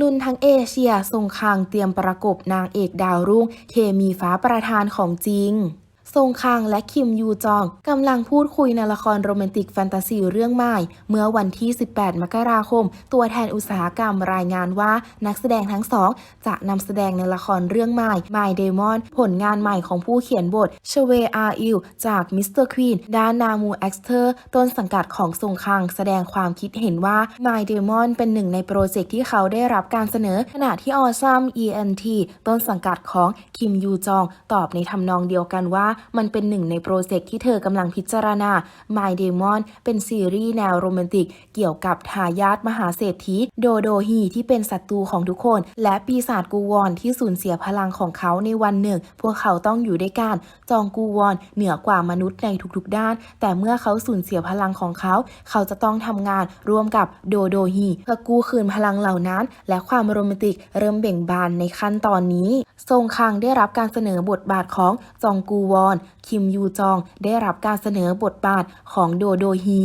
ลุนทั้งเอเชียทรงคางเตรียมประกบนางเอกดาวรุ่ง เคมีฟ้าประธานของจริง ทรงคางและคิมยูจองกำลังพูดคุยในละครโรแมนติกแฟนตาซีเรื่องใหม่ เมื่อวันที่ 18 มกราคม ตัวแทนอุตสาหกรรมรายงานว่านักแสดงทั้งสอง จะนำแสดงในละครเรื่องใหม่ My Demon ผลงานใหม่ของผู้เขียนบทเชเวอาอิลจากมิสเตอร์ควีนด้านนามูเอ็กเตอร์ต้นสังกัดของทรงคางแสดงความคิดเห็นว่า My Demon เป็นหนึ่งในโปรเจกต์ที่เขาได้รับการเสนอขณะที่ออซัม ENT ต้นสังกัดของคิมยูจองตอบในทำนองเดียวกันว่ามันเป็นหนึ่งในโปรเจกต์ที่เธอกำลังพิจารณา My Demon เป็นซีรีส์แนวโรแมนติก เกี่ยวกับทายาทมหาเศรษฐีโดโดฮีที่เป็นศัตรูของทุกคน และปีศาจกูวอนที่สูญเสียพลังของเขาในวันหนึ่ง พวกเขาต้องอยู่ด้วยกัน จองกูวอนเหนือกว่ามนุษย์ในทุกๆด้าน แต่เมื่อเขาสูญเสียพลังของเขา เขาจะต้องทำงานร่วมกับโดโดฮีเพื่อกู้คืนพลังเหล่านั้น และความโรแมนติกเริ่มเบ่งบานในขั้นตอนนี้ทรงคังได้รับการเสนอบทบาทของจองกูวอนคิมยูจองได้รับการเสนอบทบาทของโดโดฮี